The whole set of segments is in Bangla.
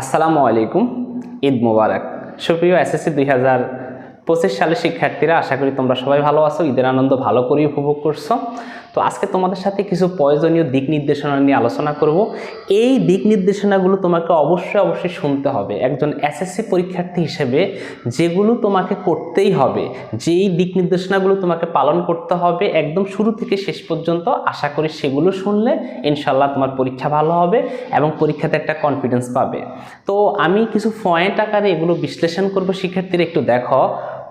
আসসালামু আলাইকুম, ঈদ মোবারক। সুপ্রিয় এসএসসি দুই হাজার পঁচিশ সালের শিক্ষার্থীরা, আশা করি তোমরা সবাই ভালো আছো, ঈদের আনন্দ ভালো করে উপভোগ করছ। তো আজকে তোমাদের সাথে কিছু প্রয়োজনীয় দিক নির্দেশনা নিয়ে আলোচনা করব। এই দিক নির্দেশনাগুলো তোমাকে অবশ্যই অবশ্যই শুনতে হবে। একজন এসএসসি পরীক্ষার্থী হিসেবে যেগুলো তোমাকে করতেই হবে, যেই দিক নির্দেশনাগুলো তোমাকে পালন করতে হবে, একদম শুরু থেকে শেষ পর্যন্ত আশা করি সেগুলো শুনলে ইনশাল্লাহ তোমার পরীক্ষা ভালো হবে এবং পরীক্ষাতে একটা কনফিডেন্স পাবে। তো আমি কিছু পয়েন্ট আকারে এগুলো বিশ্লেষণ করব। শিক্ষার্থীরা একটু দেখো।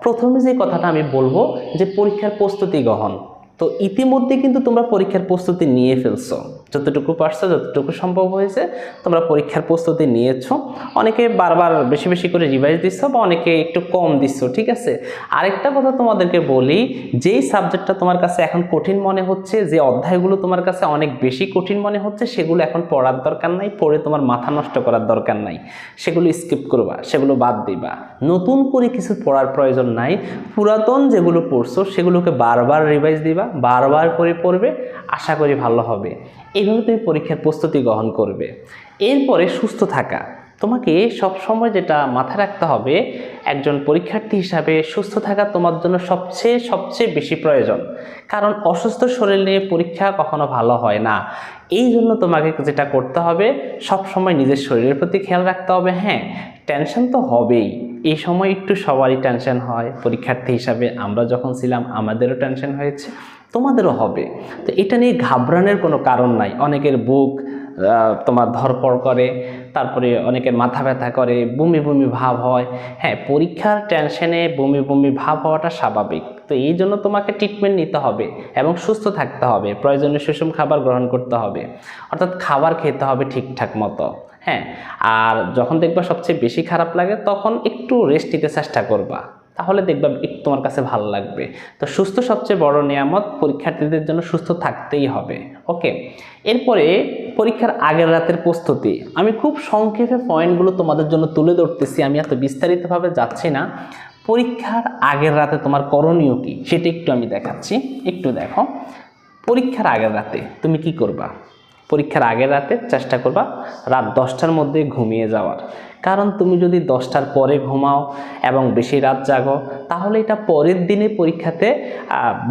প্রথমে যে কথাটা আমি বলব যে পরীক্ষার প্রস্তুতি গ্রহণ। তো ইতিমধ্যে কিন্তু তোমরা পরীক্ষার প্রস্তুতি নিয়ে ফেলছো। যতটুকু পারছ, যতটুকু সম্ভব হয়েছে, তোমরা পরীক্ষার প্রস্তুতি নিয়েছো। অনেকে বারবার বেশি বেশি করে রিভাইজ দিচ্ছ বা অনেকে একটু কম দিচ্ছ ঠিক আছে? আরেকটা কথা তোমাদেরকে বলি, যেই সাবজেক্টটা তোমার কাছে এখন কঠিন মনে হচ্ছে, যে অধ্যায়গুলো তোমার কাছে অনেক বেশি কঠিন মনে হচ্ছে, সেগুলো এখন পড়ার দরকার নাই, পড়ে তোমার মাথা নষ্ট করার দরকার নাই। সেগুলো স্কিপ করবা, সেগুলো বাদ দিবা। নতুন করে কিছু পড়ার প্রয়োজন নাই, পুরাতন যেগুলো পড়ছো, সেগুলোকে বারবার রিভাইজ দিবা বারবার করে পড়বে, আশা করি ভালো হবে। এইভাবে তুমি পরীক্ষার প্রস্তুতি গ্রহণ করবে। এরপরে সুস্থ থাকা। তোমাকে সবসময় যেটা মাথায় রাখতে হবে, একজন পরীক্ষার্থী হিসাবে সুস্থ থাকা তোমার জন্য সবচেয়ে সবচেয়ে বেশি প্রয়োজন। কারণ অসুস্থ শরীর নিয়ে পরীক্ষা কখনো ভালো হয় না। এই জন্য তোমাকে যেটা করতে হবে সবসময় নিজের শরীরের প্রতি খেয়াল রাখতে হবে। হ্যাঁ টেনশন তো হবেই। এই সময় একটু সবারই টেনশন হয়। পরীক্ষার্থী হিসাবে আমরা যখন ছিলাম, আমাদেরও টেনশন হয়েছে। তোমাদেরও হবে। তো এটা নিয়ে ঘাবড়ানোর কোনো কারণ নাই। অনেকের বুক তোমার ধরপড় করে, তারপরে অনেকের মাথা ব্যথা করে, বমি বমি ভাব হয়। হ্যাঁ পরীক্ষার টেনশনে বমি বমি ভাব হওয়াটা স্বাভাবিক। তো এই জন্য তোমাকে ট্রিটমেন্ট নিতে হবে এবং সুস্থ থাকতে হবে। প্রয়োজনীয় সুষম খাবার গ্রহণ করতে হবে। অর্থাৎ খাবার খেতে হবে ঠিকঠাক মতো। হ্যাঁ আর যখন দেখবা সবচেয়ে বেশি খারাপ লাগে, তখন একটু রেস্ট নিতে চেষ্টা করবা। তাহলে দেখবা তোমার কাছে ভালো লাগবে। তো সুস্থ সবচেয়ে বড় নিয়ামত পরীক্ষার্থীদের জন্য সুস্থ থাকতেই হবে। ওকে? এরপরে পরীক্ষার আগের রাতের প্রস্তুতি। আমি খুব সংক্ষেপে পয়েন্টগুলো তোমাদের জন্য তুলে ধরতেছি, আমি এত বিস্তারিতভাবে যাচ্ছি না। পরীক্ষার আগের রাতে তোমার করণীয় কি? সেটা একটু আমি দেখাচ্ছি। একটু দেখো। পরীক্ষার আগের রাতে তুমি কি করবা? পরীক্ষার আগের রাতে চেষ্টা করবা রাত দশটার মধ্যে ঘুমিয়ে যাওয়ার। কারণ তুমি যদি দশটার পরে ঘুমাও এবং বেশি রাত জাগো, তাহলে এটা পরের দিনে পরীক্ষাতে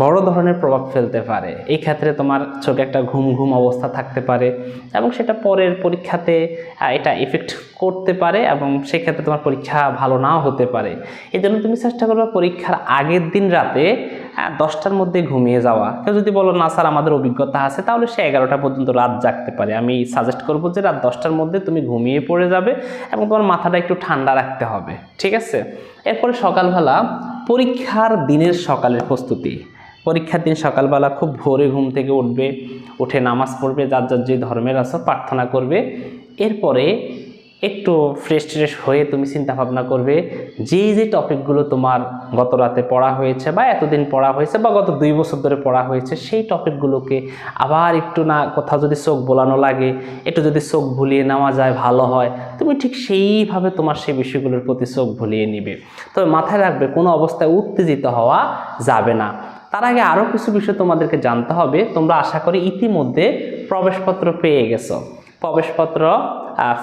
বড় ধরনের প্রভাব ফেলতে পারে। এই ক্ষেত্রে তোমার চোখে একটা ঘুম ঘুম অবস্থা থাকতে পারে এবং সেটা পরের পরীক্ষাতে এটা এফেক্ট করতে পারে এবং সেক্ষেত্রে তোমার পরীক্ষা ভালো নাও হতে পারে। এই জন্য তুমি চেষ্টা করবে পরীক্ষার আগের দিন রাতে দশটার মধ্যে ঘুমিয়ে যাওয়া। কেউ যদি বলো, না স্যার, আমাদের অভিজ্ঞতা আছে, তাহলে সে এগারোটা পর্যন্ত রাত জাগতে পারে। আমি সাজেস্ট করব যে রাত দশটার মধ্যে তুমি ঘুমিয়ে পড়ে যাবে এবং তোমার মাথাটা একটু ঠান্ডা রাখতে হবে, ঠিক আছে? এরপরে সকালবেলা পরীক্ষার দিনের সকালের প্রস্তুতি। পরীক্ষার দিন সকালবেলা খুব ভোরে ঘুম থেকে উঠবে, উঠে নামাজ পড়বে, যার যার যে ধর্মের আছে, প্রার্থনা করবে। এরপরে একটু ফ্রেশ ট্রেশ হয়ে তুমি চিন্তা ভাবনা করবে, যেই যে টপিকগুলো তোমার গত রাতে পড়া হয়েছে বা এতদিন পড়া হয়েছে বা গত দুই বছর ধরে পড়া হয়েছে, সেই টপিকগুলোকে আবার একটু না কোথাও যদি চোখ বোলানো লাগে, একটু যদি চোখ ভুলিয়ে নেওয়া যায় ভালো হয়, তুমি ঠিক সেইভাবে তোমার সেই বিষয়গুলোর প্রতি চোখ ভুলিয়ে নিবে। তবে মাথায় রাখবে, কোনো অবস্থায় উত্তেজিত হওয়া যাবে না। তার আগে আরও কিছু বিষয় তোমাদেরকে জানতে হবে, তোমরা আশা করি ইতিমধ্যে প্রবেশপত্র পেয়ে গেছো। প্রবেশপত্র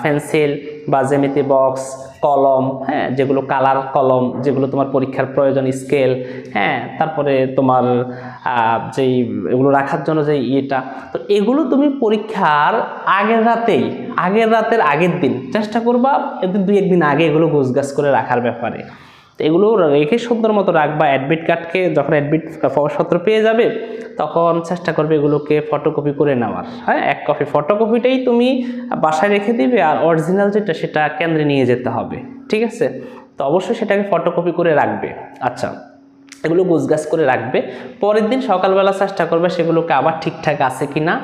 পেন্সিল বা জ্যামিতি বক্স, কলম হ্যাঁ যেগুলো কালার কলম, যেগুলো তোমার পরীক্ষার প্রয়োজন, স্কেল হ্যাঁ তারপরে তোমার যেই এগুলো রাখার জন্য যে ইয়েটা। তো এগুলো তুমি পরীক্ষার আগের রাতেই, আগের রাতের আগের দিন চেষ্টা করবা দুই একদিন আগে এগুলো গোছগাছ করে রাখার ব্যাপারে। এগুলো রেখে সুন্দর মতো রাখবা অ্যাডমিট কার্ডকে যখন অ্যাডমিট প্রবেশপত্র পেয়ে যাবে, তখন চেষ্টা করবে এগুলোকে ফটোকপি করে নেওয়ার। হ্যাঁ এক কপি ফটোকপিটাই তুমি বাসায় রেখে দিবে আর অরিজিনাল যেটা সেটা কেন্দ্রে নিয়ে যেতে হবে, ঠিক আছে? তো অবশ্যই সেটাকে ফটোকপি করে রাখবে। আচ্ছা এগুলো গোছগাছ করে রাখবে। পরের দিন সকালবেলা চেষ্টা করবে সেগুলোকে আবার ঠিকঠাক আছে কি না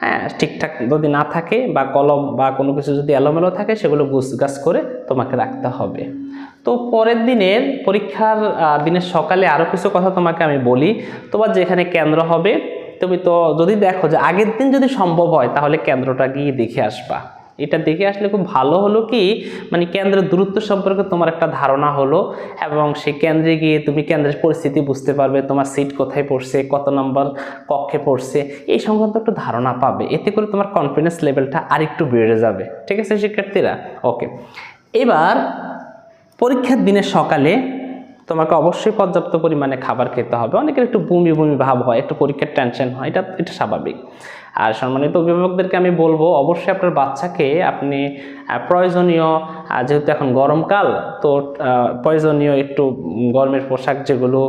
হ্যাঁ ঠিকঠাক যদি না থাকে বা কলম বা কোনো কিছু যদি এলোমেলো থাকে, সেগুলো গুছগাছ করে তোমাকে রাখতে হবে। তো পরের দিনের পরীক্ষার দিনের সকালে আরও কিছু কথা তোমাকে আমি বলি। তোমার যেখানে কেন্দ্র হবে, তুমি তো যদি দেখো যে আগের দিন যদি সম্ভব হয়, তাহলে কেন্দ্রটা গিয়ে দেখে আসবা। এটা দেখে আসলে খুব ভালো হলো কি মানে কেন্দ্রের দূরত্ব সম্পর্কে তোমার একটা ধারণা হলো এবং সেই কেন্দ্রে গিয়ে তুমি কেন্দ্রের পরিস্থিতি বুঝতে পারবে, তোমার সিট কোথায় পড়ছে, কত নম্বর কক্ষে পড়ছে, এই সংক্রান্ত একটু ধারণা পাবে। এতে করে তোমার কনফিডেন্স লেভেলটা আরেকটু বেড়ে যাবে। ঠিক আছে শিক্ষার্থীরা? ওকে এবার পরীক্ষার দিনে সকালে তোমাকে অবশ্যই পর্যাপ্ত পরিমাণে খাবার খেতে হবে। অনেকের একটু বমি বমি ভাব হয়, একটু পরীক্ষার টেনশন হয়, এটা এটা স্বাভাবিক। আর সম্মানিত অভিভাবকদেরকে আমি বলব, অবশ্যই আপনার বাচ্চাকে আপনি প্রয়োজনীয় যেহেতু এখন গরমকাল, তো প্রয়োজনীয় একটু গরমের পোশাক যেগুলো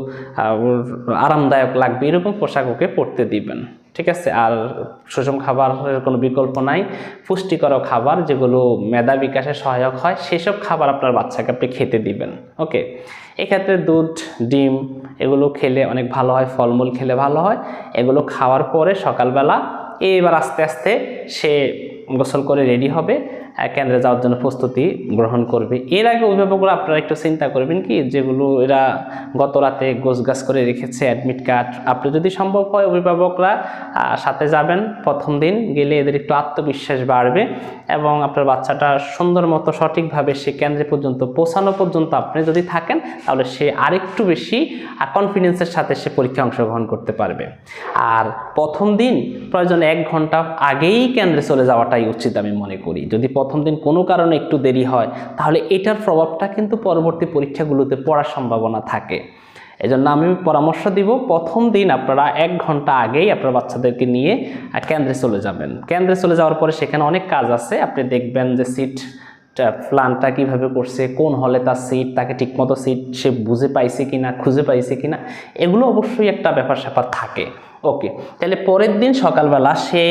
আরামদায়ক লাগবে, এরকম পোশাক ওকে পরতে দিবেন, ঠিক আছে? আর সুষম খাবারের কোনো বিকল্প নাই, পুষ্টিকর খাবার যেগুলো মেধা বিকাশে সহায়ক হয়, সেসব খাবার আপনার বাচ্চাকে আপনি খেতে দিবেন, ওকে? এক্ষেত্রে দুধ, ডিম, এগুলো খেলে অনেক ভালো হয়, ফলমূল খেলে ভালো হয়, এগুলো খাওয়ার পরে সকালবেলা এবার আস্তে আস্তে সে গোসল করে রেডি হবে। কেন্দ্রে যাওয়ার জন্য প্রস্তুতি গ্রহণ করবে। এর আগে অভিভাবকরা আপনারা একটু চিন্তা করবেন কি, যেগুলো এরা গত রাতে গোছগাছ করে রেখেছে অ্যাডমিট কার্ড আপনি যদি সম্ভব হয় অভিভাবকরা সাথে যাবেন প্রথম দিন, গেলে এদের একটু আত্মবিশ্বাস বাড়বে এবং আপনার বাচ্চাটা সুন্দর মতো সঠিকভাবে সে কেন্দ্রে পর্যন্ত পৌঁছানো পর্যন্ত আপনি যদি থাকেন, তাহলে সে আরেকটু বেশি কনফিডেন্সের সাথে সে পরীক্ষায় অংশগ্রহণ করতে পারবে। আর প্রথম দিন প্রয়োজনে এক ঘণ্টা আগেই কেন্দ্রে চলে যাওয়াটাই উচিত আমি মনে করি। যদি প্রথম দিন কোনো কারণে একটু দেরি হয়, তাহলে এটার প্রভাবটা কিন্তু পরবর্তী পরীক্ষাগুলোতে পড়ার সম্ভাবনা থাকে। এই জন্য আমি পরামর্শ দিব, প্রথম দিন আপনারা এক ঘণ্টা আগেই আপনার বাচ্চাদেরকে নিয়ে কেন্দ্রে চলে যাবেন। কেন্দ্রে চলে যাওয়ার পরে সেখানে অনেক কাজ আছে, আপনি দেখবেন যে সিট প্ল্যানটা কীভাবে করছে, কোন হলে তার সিট তাকে ঠিকমতো সিট সে বুঝে পাইছে কিনা, খুঁজে পাইছে কিনা, এগুলো অবশ্যই একটা ব্যাপার স্যাপার থাকে। ওকে, তাহলে পরের দিন সকালবেলা সে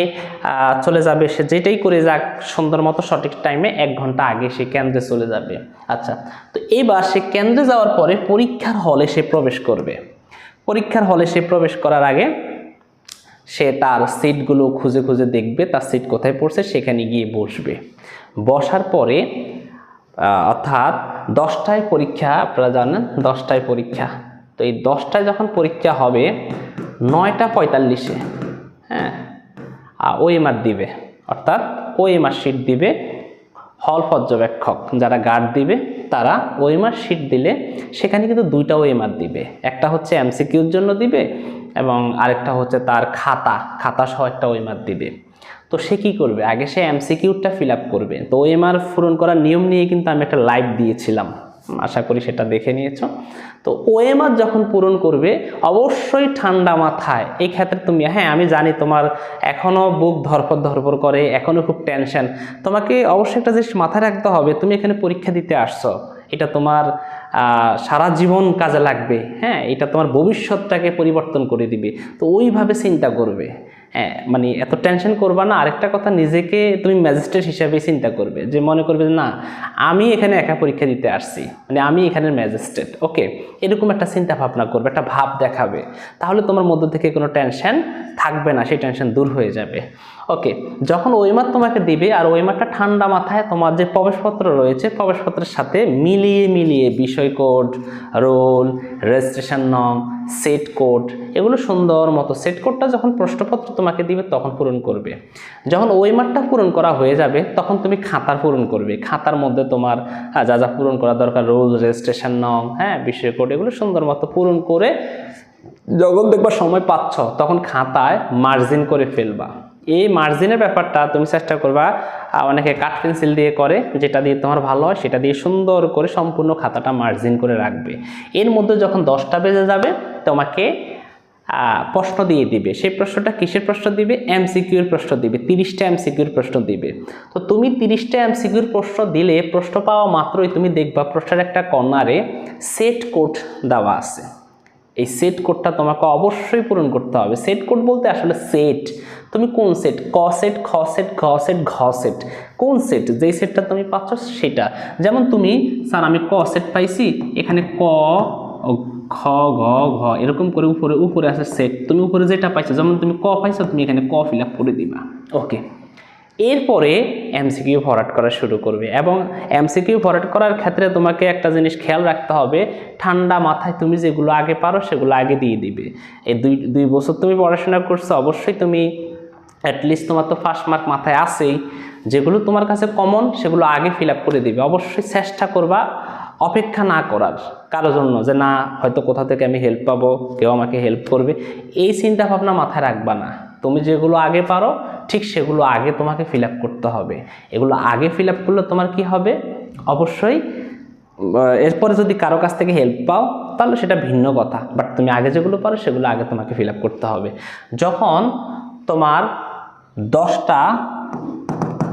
চলে যাবে, সে যেটাই করে যাক, সুন্দর মতো সঠিক টাইমে এক ঘণ্টা আগে সে কেন্দ্রে চলে যাবে। আচ্ছা তো এবার সে কেন্দ্রে যাওয়ার পরে পরীক্ষার হলে সে প্রবেশ করবে। পরীক্ষার হলে সে প্রবেশ করার আগে সে তার সিটগুলো খুঁজে খুঁজে দেখবে, তার সিট কোথায় পড়ছে, সেখানে গিয়ে বসবে। বসার পরে অর্থাৎ দশটায় পরীক্ষা, আপনারা জানেন, দশটায় পরীক্ষা। তো এই দশটায় যখন পরীক্ষা হবে নয়টা পঁয়তাল্লিশে হ্যাঁ? ওএমআর দিবে, অর্থাৎ ওএমআর শিট দিবে হল পর্যবেক্ষক, যারা গার্ড দিবে, তারা ওএমআর শিট দিলে সেখানে কিন্তু দুইটা ওএমআর দিবে। একটা হচ্ছে এমসিকিউর জন্য দিবে এবং আরেকটা হচ্ছে তার খাতা খাতা সহ একটা ওএমআর দিবে। তো সে কী করবে? আগে সে এমসিকিউরটা ফিল আপ করবে। তো ওএমআর পূরণ করার নিয়ম নিয়ে কিন্তু আমি একটা লাইভ দিয়েছিলাম। আশা করি সেটা দেখে নিয়েছো। তো ওএমআর যখন পূরণ করবে, অবশ্যই ঠান্ডা মাথায়। এই ক্ষেত্রে তুমি হ্যাঁ আমি জানি তোমার এখনও বুক ধরপর ধরপর করে এখনও খুব টেনশন তোমাকে অবশ্যই একটা জিনিস মাথায় রাখতে হবে, তুমি এখানে পরীক্ষা দিতে আসছো। এটা তোমার সারা জীবন কাজে লাগবে হ্যাঁ? এটা তোমার ভবিষ্যৎটাকে পরিবর্তন করে দিবে। তো ওইভাবে চিন্তা করবে। হ্যাঁ মানে এত টেনশন করবা না। আরেকটা কথা, নিজেকে তুমি ম্যাজিস্ট্রেট হিসাবে চিন্তা করবে যে, মনে করবে যে, না, আমি এখানে একা পরীক্ষা দিতে আসছি। মানে আমি এখানের ম্যাজিস্ট্রেট ওকে এরকম একটা চিন্তা ভাবনা করবে, একটা ভাব দেখাবে। তাহলে তোমার মধ্য থেকে কোনো টেনশন থাকবে না, সেই টেনশন দূর হয়ে যাবে। ওকে যখন ওইমার তোমাকে দিবে আর ওইমারটা ঠান্ডা মাথায় তোমার যে প্রবেশপত্র রয়েছে প্রবেশপত্রের সাথে মিলিয়ে মিলিয়ে বিষয় কোড রোল রেজিস্ট্রেশন নং সেট কোড এগুলো সুন্দর মতো সেট কোডটা যখন প্রশ্নপত্র তোমাকে দিবে তখন পূরণ করবে। যখন ওইমারটা পূরণ করা হয়ে যাবে তখন তুমি খাতার পূরণ করবে। খাতার মধ্যে তোমার আহ, যা যা পূরণ করা দরকার রোল রেজিস্ট্রেশন নং হ্যাঁ বিষয় কোড এগুলো সুন্দর মতো পূরণ করে যখন দেখবা সময় পাচ্ছ তখন খাতায় মার্জিন করে ফেলবা। এই মার্জিনের ব্যাপারটা তুমি চেষ্টা করবা অনেকে কাঠ পেন্সিল দিয়ে করে, যেটা দিয়ে তোমার ভালো হয়, সেটা দিয়ে সুন্দর করে সম্পূর্ণ খাতাটা মার্জিন করে রাখবে। এর মধ্যে যখন দশটা বেজে যাবে, তোমাকে প্রশ্ন দিয়ে দিবে। সেই প্রশ্নটা কিসের প্রশ্ন দিবে? এমসিকিউর প্রশ্ন দিবে, তিরিশটা এমসিকিউর প্রশ্ন দিবে। তো তুমি তিরিশটা এমসিকিউর প্রশ্ন দিলে, প্রশ্ন পাওয়া মাত্রই তুমি দেখবা প্রশ্নের একটা কর্নারে সেট কোড দেওয়া আছে। এই সেট কোডটা তোমাকে অবশ্যই পূরণ করতে হবে। সেট কোড বলতে আসলে সেট তুমি কোন সেট ক সেট খ সেট ঘ সেট ঘ সেট কোন সেট যেই সেটটা তুমি পাচ্ছ সেটা। যেমন তুমি স্যার আমি ক সেট পাইছি এখানে ক খ ঘ ঘ এরকম করে উপরে উপরে আছে সেট তুমি উপরে যেটা পাইছো যেমন তুমি ক পাইছো তুমি এখানে ক ফিল আপ করে দিবা। ওকে। এরপরে এমসিকিউ ফরওয়ার্ড করা শুরু করবে এবং এমসিকিউ ফরওয়ার্ড করার ক্ষেত্রে তোমাকে একটা জিনিস খেয়াল রাখতে হবে ঠান্ডা মাথায় তুমি যেগুলো আগে পারো সেগুলো আগে দিয়ে দিবে। এই দুই দুই বছর তুমি পড়াশোনা করছ অবশ্যই তুমি অ্যাটলিস্ট তোমার তো ফার্স্ট মার্ক মাথায় আসেই যেগুলো তোমার কাছে কমন সেগুলো আগে ফিল করে দিবে। অবশ্যই চেষ্টা করবা, অপেক্ষা না করার কারোর জন্য যে, না, হয়তো কোথা থেকে আমি হেল্প পাবো, কেউ আমাকে হেল্প করবে। এই চিন্তা ভাবনা মাথায় রাখবা না। তুমি যেগুলো আগে পারো, ঠিক সেগুলো আগে তোমাকে ফিল করতে হবে। এগুলো আগে ফিল করলে তোমার কি হবে? অবশ্যই এরপরে যদি কারও কাছ থেকে হেল্প পাও, তাহলে সেটা ভিন্ন কথা। বাট তুমি আগে যেগুলো পারো, সেগুলো আগে তোমাকে ফিল করতে হবে। যখন তোমার দশটা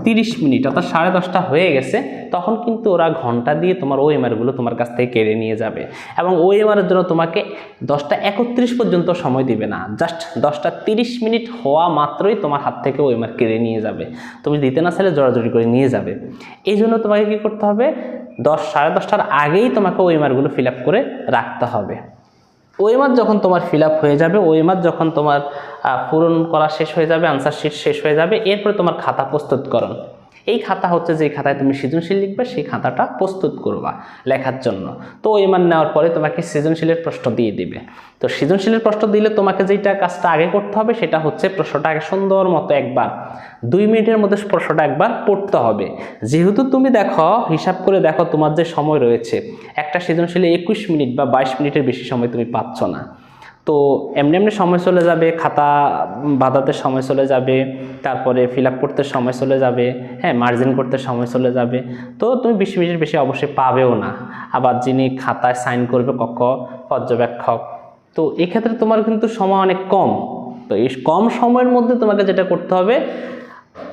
তিরিশ মিনিট, অর্থাৎ সাড়ে দশটা হয়ে গেছে, তখন কিন্তু ওরা ঘণ্টা দিয়ে তোমার ওএমআরগুলো তোমার কাছ থেকে কেড়ে নিয়ে যাবে। এবং ওএমআরের জন্য তোমাকে দশটা একত্রিশ পর্যন্ত সময় দিবে না। জাস্ট দশটা তিরিশ মিনিট হওয়া মাত্রই তোমার হাত থেকে ওএমআর কেড়ে নিয়ে যাবে। তুমি দিতে না চাইলে জোরাজোরি করে নিয়ে যাবে। এই জন্য তোমাকে কী করতে হবে? দশ, সাড়ে দশটার আগেই তোমাকে ওএমআরগুলো ফিল আপ করে রাখতে হবে। ওএমআর যখন তোমার ফিল হয়ে যাবে, ওই ওএমআর যখন তোমার পূরণ করা শেষ হয়ে যাবে আনসার শিট শেষ হয়ে যাবে, এরপরে তোমার খাতা প্রস্তুতকরণ। এই খাতা হচ্ছে যে খাতায় তুমি সৃজনশীল লিখবে, সেই খাতাটা প্রস্তুত করবা লেখার জন্য। তো ওই মান নেওয়ার পরে তোমাকে সৃজনশীলের প্রশ্ন দিয়ে দিবে। তো সৃজনশীলের প্রশ্ন দিলে তোমাকে যেটা কাজটা আগে করতে হবে সেটা হচ্ছে প্রশ্নটা আগে সুন্দর মতো একবার, দুই মিনিটের মধ্যে প্রশ্নটা একবার পড়তে হবে। যেহেতু তুমি দেখো, হিসাব করে দেখো তোমার যে সময় রয়েছে, একটা সৃজনশীলে একুশ মিনিট বা বাইশ মিনিটের বেশি সময় তুমি পাচ্ছ না। তো এমনি এমনি সময় চলে যাবে, খাতা বাঁধাতে সময় চলে যাবে, তারপরে ফিল করতে সময় চলে যাবে হ্যাঁ মার্জিন করতে সময় চলে যাবে। তো তুমি বিশ মিনিটের বেশি অবশ্যই পাবেও না। আবার যিনি খাতায় সাইন করবে কক্ষ, পর্যবেক্ষক, তো এক্ষেত্রে তোমার কিন্তু সময় অনেক কম। তো এই কম সময়ের মধ্যে তোমাকে যেটা করতে হবে,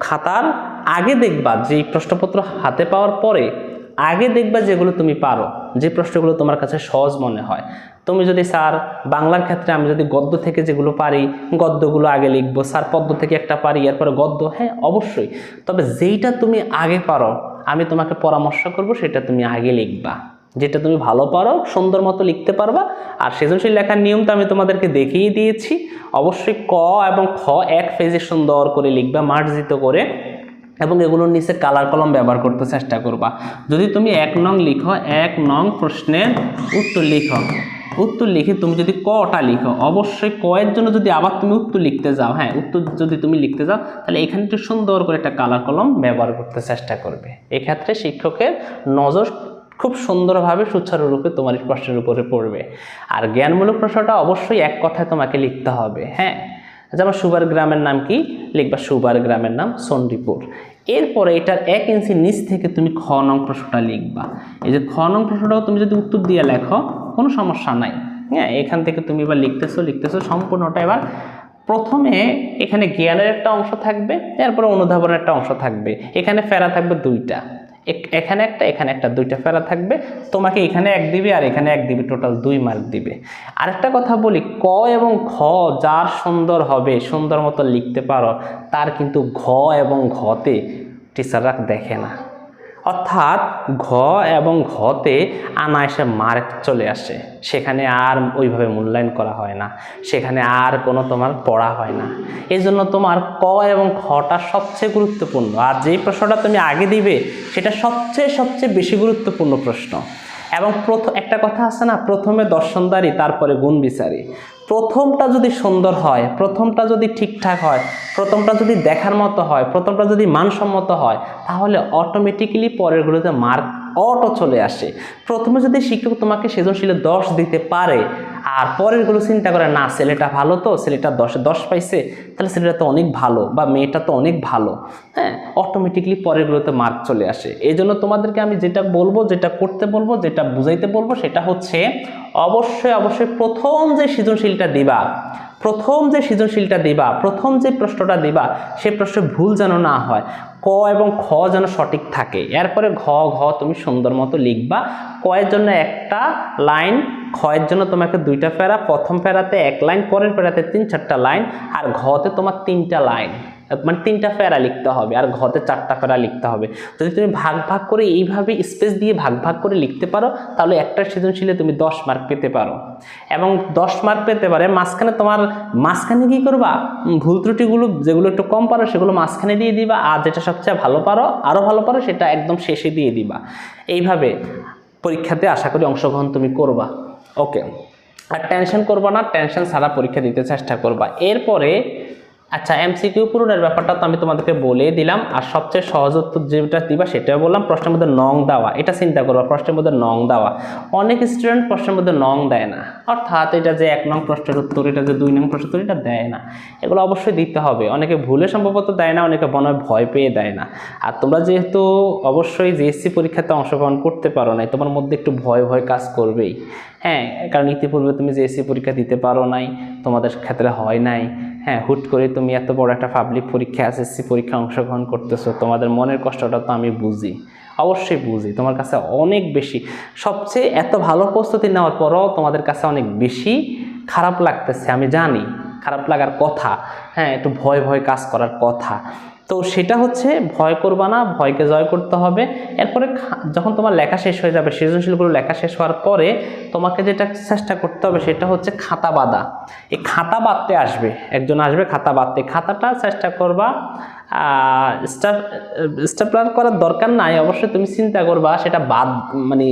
খাতার আগে দেখবা যে প্রশ্নপত্র হাতে পাওয়ার পরে আগে দেখবা যেগুলো তুমি পারো। যে প্রশ্নগুলো তোমার কাছে সহজ মনে হয়। তুমি যদি স্যার বাংলার ক্ষেত্রে আমি যদি গদ্য থেকে যেগুলো পারি, গদ্যগুলো আগে লিখব, স্যার পদ্য থেকে একটা পারি, এরপরে গদ্য হ্যাঁ অবশ্যই। তবে যেইটা তুমি আগে পারো, আমি তোমাকে পরামর্শ করব সেটা তুমি আগে লিখবা। যেটা তুমি ভালো পারো, সুন্দর মতো লিখতে পারবা, আর সৃজনশীল লেখার নিয়ম তো আমি তোমাদেরকে দেখিয়ে দিয়েছি। অবশ্যই ক এবং খ এক ফেজে সুন্দর করে লিখবা, মার্জিত করে। এবং এগুলোর নিচে কালার কলম ব্যবহার করতে চেষ্টা করবা। যদি তুমি এক নং লিখো, এক নং প্রশ্নের উত্তর লিখো। উত্তর লিখে তুমি যদি কটা লিখো, অবশ্যই কয়ের জন্য যদি আবার তুমি উত্তর লিখতে যাও হ্যাঁ উত্তর যদি তুমি লিখতে যাও, তাহলে এখানে একটু সুন্দর করে একটা কালার কলম ব্যবহার করতে চেষ্টা করবে। এক্ষেত্রে শিক্ষকের নজর খুব সুন্দরভাবে সুচারুরূপে তোমার প্রশ্নের উপরে পড়বে। আর জ্ঞানমূলক প্রশ্নটা অবশ্যই এক কথায় তোমাকে লিখতে হবে হ্যাঁ? যেমন সুবার গ্রামের নাম কি? লিখবা সুবার গ্রামের নাম সন্ডিপুর এরপরে এটার এক ইঞ্চি নিচ থেকে তুমি খ নং প্রশ্নটা লিখবা। এই যে খ নং প্রশ্নটাও তুমি যদি উত্তর দিয়ে লেখো, কোনো সমস্যা নাই। হ্যাঁ এখান থেকে তুমি এবার লিখতেছো লিখতেছো, সম্পূর্ণটা এবার প্রথমে এখানে জ্ঞানের একটা অংশ থাকবে, এরপরে অনুধাবনের একটা অংশ থাকবে। এখানে ফেরা থাকবে দুইটা। এখানে একটা এখানে একটা, দুইটা ফেরা থাকবে। তোমাকে এখানে এক দিবে আর এখানে এক দিবে টোটাল দুই মার্ক দিবে। আরেকটা কথা বলি, ক এবং ঘ যার সুন্দর হবে, সুন্দর মতো লিখতে পারো, তার কিন্তু ঘ এবং ঘতে টিচাররা দেখে না। অর্থাৎ ঘ এবং ঘতে আনায়সে মার্ক চলে আসে। সেখানে আর ওইভাবে মূল্যায়ন করা হয় না। সেখানে আর কোনো তোমার পড়া হয় না। এই জন্য তোমার ক এবং খটা সবচেয়ে গুরুত্বপূর্ণ। আর যেই প্রশ্নটা তুমি আগে দিবে, সেটা সবচেয়ে সবচেয়ে বেশি গুরুত্বপূর্ণ প্রশ্ন। এবং প্রথম একটা কথা আছে না, প্রথমে দর্শনদারি, তারপরে গুণ বিচারি। প্রথমটা যদি সুন্দর হয়, প্রথমটা যদি ঠিকঠাক হয়, প্রথমটা যদি দেখার মতো হয়, প্রথমটা যদি মানসম্মত হয়, তাহলে অটোমেটিক্যালি পরেরগুলোতে মার্ক অটো চলে আসে। প্রথমে যদি শিক্ষক তোমাকে সৃজনশীলে দশ দিতে পারে, আর পরেরগুলো চিন্তা করে, না, ছেলেটা ভালো তো, ছেলেটা দশে দশ পাইছে, তাহলে ছেলেটা তো অনেক ভালো, বা মেয়েটা তো অনেক ভালো। হ্যাঁ অটোমেটিকলি পরেরগুলোতে মার্ক চলে আসে। এই জন্য তোমাদেরকে আমি যেটা বলব, যেটা করতে বলব, যেটা বুঝাইতে বলব, সেটা হচ্ছে, অবশ্যই অবশ্যই প্রথম যে সৃজনশীলটা দিবা, প্রথম যে সৃজনশীলটা দিবা, প্রথম যে প্রশ্নটা দিবা, সে প্রশ্ন ভুল যেন না হয়। ক এবং খ যেন সঠিক থাকে। এরপরে ঘ ঘ তুমি সুন্দর মতো লিখবা। কয়ের জন্য একটা লাইন ক্ষয়ের জন্য তোমাকে দুইটা ফেরা প্রথম ফেরাতে এক লাইন, পরের ফেরাতে তিন চারটা লাইন। আর ঘতে তোমার তিনটা লাইন। মানে তিনটা ফেরা লিখতে হবে আর ঘতে চারটা প্যারা লিখতে হবে। যদি তুমি ভাগ ভাগ করে এইভাবে স্পেস দিয়ে ভাগ ভাগ করে লিখতে পারো, তাহলে একটা সৃজনশীলে তুমি দশ মার্ক পেতে পারো। এবং দশ মার্ক পেতে পারে মাঝখানে তোমার, মাঝখানে কী করবা? ভুল ত্রুটিগুলো যেগুলো একটু কম পারো, সেগুলো মাঝখানে দিয়ে দিবা। আর যেটা সবচেয়ে ভালো পারো আরও ভালো পারো, সেটা একদম শেষে দিয়ে দিবা। এইভাবে পরীক্ষাতে আশা করি অংশগ্রহণ তুমি করবা। ওকে আর টেনশন করবা না টেনশন ছাড়া পরীক্ষা দিতে চেষ্টা করবা। এরপরে আচ্ছা এমসিকিউ পূরণের ব্যাপারটা তো আমি তোমাদেরকে বলেই দিলাম। আর সবচেয়ে সহজ উত্তর যেটা দিবা সেটাও বললাম, প্রশ্নের মধ্যে নং দেওয়া। এটা চিন্তা করবা, প্রশ্নের মধ্যে নং দেওয়া। অনেক স্টুডেন্ট প্রশ্নের মধ্যে নং দেয় না। অর্থাৎ এটা যে এক নং প্রশ্নের উত্তর, এটা যে দুই নং প্রশ্নের উত্তর, এটা দেয় না। এগুলো অবশ্যই দিতে হবে। অনেকে ভুলে সম্ভবত দেয় না, অনেকে মনে ভয় পেয়ে দেয় না। আর তোমরা যেহেতু অবশ্যই জিএসসি পরীক্ষাতে অংশগ্রহণ করতে পারো নাই, তোমার মধ্যে একটু ভয় ভয় কাজ করবেই। হ্যাঁ কারণ ইতিপূর্বে তুমি জিএসসি পরীক্ষা দিতে পারো নাই, তোমাদের ক্ষেত্রে হয় নাই। হ্যাঁ হুট করে তুমি এত বড় একটা পাবলিক পরীক্ষা এসএসসি পরীক্ষা অংশগ্রহণ করতেছো, তোমাদের মনের কষ্টটা তো আমি বুঝি। অবশ্যই বুঝি, তোমার কাছে অনেক বেশি। সবচেয়ে এত ভালো প্রস্তুতি নেওয়ার পরও তোমাদের কাছে অনেক বেশি খারাপ লাগতেছে, আমি জানি। খারাপ লাগার কথা হ্যাঁ একটু ভয় ভয় কাজ করার কথা। তো সেটা হচ্ছে ভয় করবা না, ভয়কে জয় করতে হবে। এরপরে যখন তোমার লেখা শেষ হয়ে যাবে, সৃজনশীলগুলো লেখা শেষ হওয়ার পরে তোমাকে যেটা চেষ্টা করতে হবে সেটা হচ্ছে খাতা বাঁধা। এই খাতা বাঁধতে আসবে, একজন আসবে খাতা বাঁধতে। খাতাটা চেষ্টা করবা স্টাপলার করার দরকার নাই। অবশ্যই তুমি চিন্তা করবা, সেটা বাদ মানে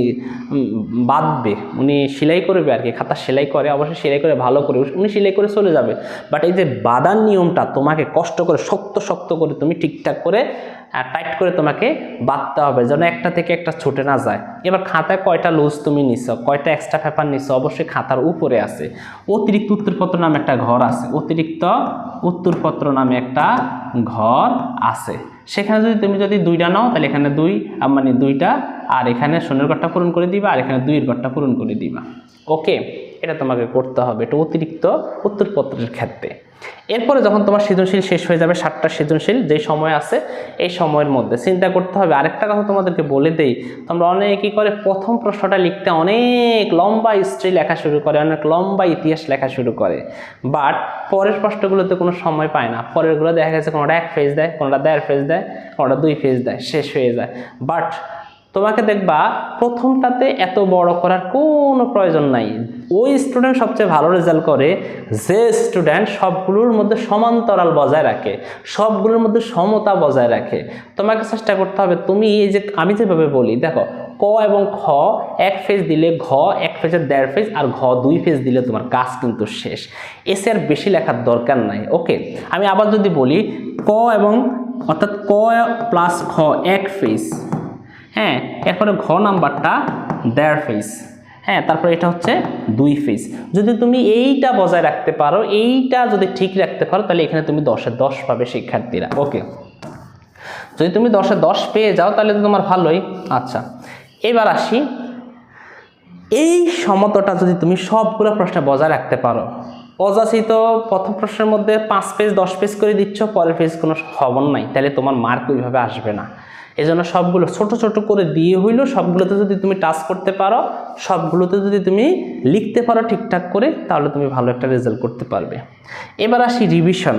বাঁধবে। উনি সেলাই করবে আর কি, খাতা সেলাই করে, অবশ্যই সেলাই করে ভালো করে, উনি সেলাই করে চলে যাবে। বাট এই যে বাঁধার নিয়মটা তোমাকে কষ্ট করে, শক্ত শক্ত করে তুমি ঠিকঠাক করে টাইট করে তোমাকে বাঁধতে হবে যেন একটা থেকে একটা ছুটে না যায়। এবার খাতায় কয়টা লুজ তুমি নিছ, কয়টা এক্সট্রা পেপার নিছ, অবশ্যই খাতার উপরে আছে। অতিরিক্ত উত্তরপত্র নামে একটা ঘর আছে, অতিরিক্ত উত্তরপত্র নামে একটা ঘর আছে। সেখানে যদি তুমি যদি দুইটা নাও, তাহলে এখানে দুই মানে দুইটা, আর এখানে শূন্যের ঘরটা পূরণ করে দিবা, আর এখানে দুইয়ের ঘরটা পূরণ করে দিবা। ওকে এটা তোমাকে করতে হবে, এটা অতিরিক্ত উত্তরপত্রের ক্ষেত্রে। এরপরে যখন তোমার সৃজনশীল শেষ হয়ে যাবে, সাতটা সৃজনশীল যে সময় আছে, এই সময়ের মধ্যে চিন্তা করতে হবে। আরেকটা কথা তোমাদেরকে বলে দেই, তোমরা অনেকেই করে, প্রথম প্রশ্নটা লিখতে অনেক লম্বা হিস্ট্রি লেখা শুরু করে, অনেক লম্বা ইতিহাস লেখা শুরু করে। বাট পরের প্রশ্নগুলোতে কোনো সময় পায় না। পরেরগুলো দেখা গেছে, কোনোটা এক ফেজ দেয়, কোনোটা দেড় ফেজ দেয়, কোনোটা দুই ফেজ দেয়, শেষ হয়ে যায়। বাট তোমাকে দেখবা প্রথমটাতে এত বড় করার কোনো প্রয়োজন নাই। ওই স্টুডেন্ট সবচেয়ে ভালো রেজাল্ট করে যে স্টুডেন্ট সবগুলোর মধ্যে সমান্তরাল বজায় রাখে, সবগুলোর মধ্যে সমতা বজায় রাখে। তোমাকে চেষ্টা করতে হবে, তুমি এই যে আমি যেভাবে বলি, দেখো, ক এবং খ এক ফেজ দিলে ঘ, এক ফেজের দেড় ফেজ আর ঘ দুই ফেজ দিলে তোমার কাজ কিন্তু শেষ। এসে আর বেশি লেখার দরকার নাই ওকে আমি আবার যদি বলি, ক এবং, অর্থাৎ ক প্লাস খ এক ফেজ হ্যাঁ এরপরে ঘ নাম্বারটা দেড় ফেজ হ্যাঁ তারপরে এটা হচ্ছে দুই ফেজ যদি তুমি এইটা বজায় রাখতে পারো, এইটা যদি ঠিক রাখতে পারো, তাহলে এখানে তুমি দশে দশ পাবে শিক্ষার্থীরা। ওকে। যদি তুমি দশে দশ পেয়ে যাও, তাহলে তো তোমার ভালোই। আচ্ছা এবার আসি। এই সমতটা যদি তুমি সবগুলো প্রশ্নে বজায় রাখতে পারো অযাচিত প্রথম প্রশ্নের মধ্যে পাঁচ পেজ দশ পেজ করে দিচ্ছ, পরের পেজ কোনো খবর নাই। তাহলে তোমার মার্ক ওইভাবে আসবে না। এই জন্য সবগুলো ছোট ছোট করে দিয়ে হইলেও সবগুলোতে যদি তুমি টাচ করতে পারো, সবগুলোতে যদি তুমি লিখতে পারো ঠিকঠাক করে, তাহলে তুমি ভালো একটা রেজাল্ট করতে পারবে। এবার আসি রিভিশন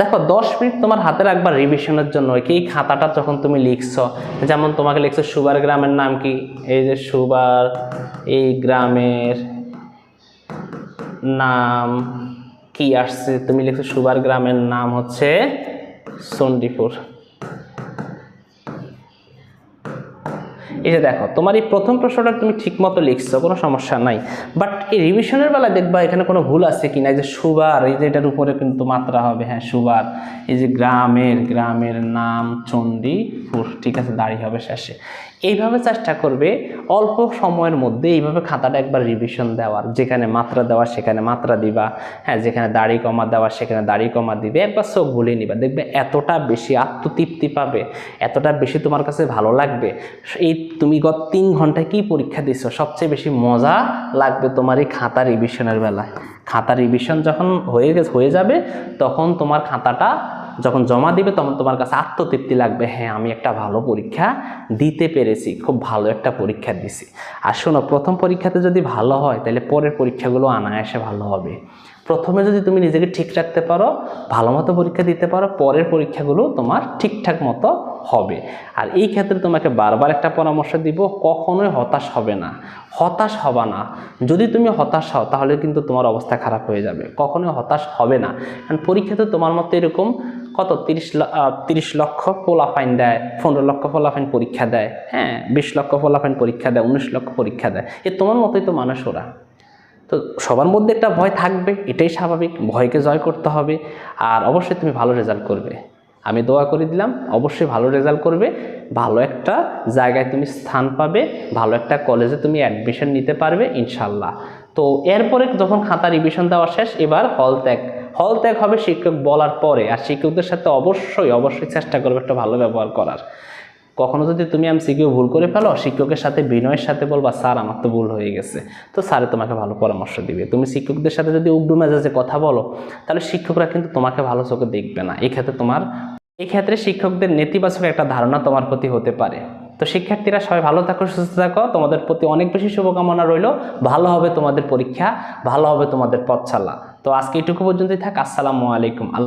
দেখো, দশ মিনিট তোমার হাতে রাখবা রিভিশনের জন্য, এই খাতাটা যখন তুমি লিখছো, যেমন তোমাকে লিখছো সুবার গ্রামের নাম কি? এই যে সুবার, এই গ্রামের নাম কি আসছে? তুমি লিখছো সুবার গ্রামের নাম হচ্ছে চণ্ডীপুর এই যে দেখো, তোমার এই প্রথম প্রশ্নটা তুমি ঠিকমতো লিখছো, কোনো সমস্যা নাই। বাট এই রিভিশনের বেলায় দেখবা এখানে কোনো ভুল আছে কি না এই যে সুবার, এই যে এটার উপরে কিন্তু মাত্রা হবে হ্যাঁ সুবার। এই যে গ্রামের গ্রামের নাম চণ্ডীপুর ঠিক আছে দাঁড়িয়ে হবে শেষে। এইভাবে চেষ্টা করবে অল্প সময়ের মধ্যে এইভাবে খাতাটা একবার রিভিশন দেওয়ার, যেখানে মাত্রা দেওয়া সেখানে মাত্রা দিবা হ্যাঁ যেখানে দাড়ি কমা দেওয়া সেখানে দাড়ি কমা দিবে, একবার চোখ ভুলিয়ে নিবা। দেখবে এতটা বেশি আত্মতৃপ্তি পাবে, এতটা বেশি তোমার কাছে ভালো লাগবে, এই তুমি গত তিন ঘন্টায় কি পরীক্ষা দিছো? সবচেয়ে বেশি মজা লাগবে তোমার এই খাতা রিভিশনের বেলায়। খাতা রিভিশন যখন হয়ে গেছে, হয়ে যাবে, তখন তোমার খাতাটা যখন জমা দিবে, তখন তোমার কাছে আত্মতৃপ্তি লাগবে হ্যাঁ আমি একটা ভালো পরীক্ষা দিতে পেরেছি, খুব ভালো একটা পরীক্ষা দিছি। আর শোনো, প্রথম পরীক্ষাতে যদি ভালো হয়, তাহলে পরের পরীক্ষাগুলো আনায়াসে ভালো হবে। প্রথমে যদি তুমি নিজেকে ঠিক রাখতে পারো, ভালো মতো পরীক্ষা দিতে পারো, পরের পরীক্ষাগুলো তোমার ঠিকঠাক মতো হবে। আর এই ক্ষেত্রে তোমাকে বারবার একটা পরামর্শ দিব, কখনোই হতাশ হবে না। হতাশ হবা না। যদি তুমি হতাশ হও, তাহলে কিন্তু তোমার অবস্থা খারাপ হয়ে যাবে। কখনোই হতাশ হবে না। কারণ পরীক্ষাতে তোমার মতো এরকম, কত? তিরিশ তিরিশ লক্ষ পোলাফাইন দেয়, পনেরো লক্ষ পোলাফাইন পরীক্ষা দেয় হ্যাঁ বিশ লক্ষ পোলাফাইন পরীক্ষা দেয়, উনিশ লক্ষ পরীক্ষা দেয়। এ তোমার মতোই তো মানুষ ওরা। তো সবার মধ্যে একটা ভয় থাকবে, এটাই স্বাভাবিক। ভয়কে জয় করতে হবে। আর অবশ্যই তুমি ভালো রেজাল্ট করবে। আমি দোয়া করে দিলাম, অবশ্যই ভালো রেজাল্ট করবে। ভালো একটা জায়গায় তুমি স্থান পাবে, ভালো একটা কলেজে তুমি অ্যাডমিশন নিতে পারবে ইনশাল্লাহ তো এরপরে যখন খাতা রিভিশন দেওয়া শেষ, এবার হল ত্যাগ। হল ত্যাগ হবে শিক্ষক বলার পরে, আর শিক্ষকদের সাথে অবশ্যই অবশ্যই চেষ্টা করবে একটা ভালো ব্যবহার করার। কখনো যদি তুমি এমসিকিউ ভুল করে ফেলো, শিক্ষকের সাথে বিনয়ের সাথে বলবা, স্যার, আমার তো ভুল হয়ে গেছে। তো স্যারে তোমাকে ভালো পরামর্শ দিবে। তুমি শিক্ষকদের সাথে যদি উগ্র মেজাজে কথা বলো, তাহলে শিক্ষকরা কিন্তু তোমাকে ভালো চোখে দেখবে না। এই ক্ষেত্রে তোমার এই ক্ষেত্রে শিক্ষকদের নেতিবাচক একটা ধারণা তোমার প্রতি হতে পারে। তো শিক্ষার্থীরা সবাই ভালো থাকো, সুস্থ থাকো। তোমাদের প্রতি অনেক বেশি শুভকামনা রইল। ভালো হবে তোমাদের পরীক্ষা, ভালো হবে তোমাদের পথ চালা। তো আজকে এটুকু পর্যন্তই থাক। আসসালামু আলাইকুম। আল্লাহ